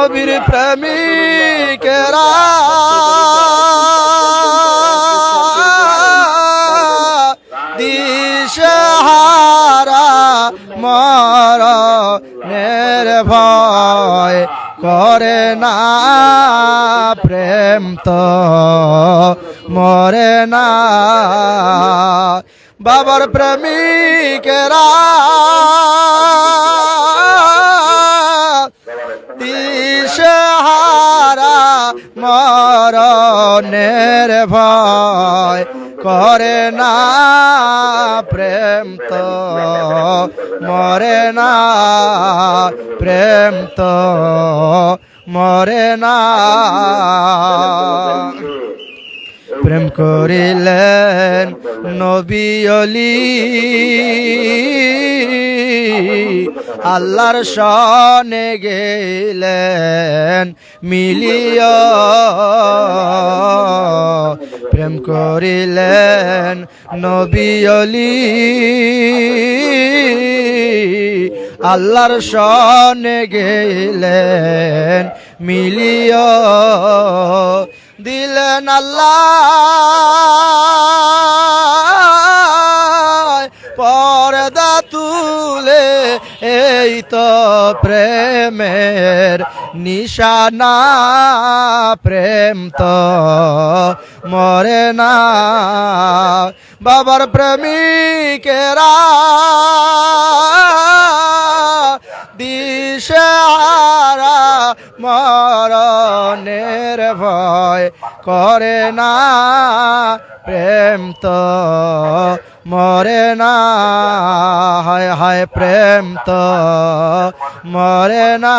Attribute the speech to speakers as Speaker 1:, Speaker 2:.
Speaker 1: নবীর প্রেমিকেরা। দিশহারা মরণের ভয় করে না প্রেম তো মরে না। বাবার প্রেমিকেরা মরণের ভয় করে না প্রেম তো, মরে না প্রেম তো, মরে না। প্রেম করিলেন নবীলি আল্লাহর সনে গেলেন মিলিয় প্রেম করিলেন নবীলি আল্লাহর সনে গেলেন মিলিয় দিলেন আল্লাহ পর্দা তুলে এই তো প্রেমের নিশানা প্রেম তো মরে না। বাবার প্রেমিকেরা দিশারা মরণের ভয় করে না। প্রেম তো মরে না। হায় হায় প্রেম তো মরে না।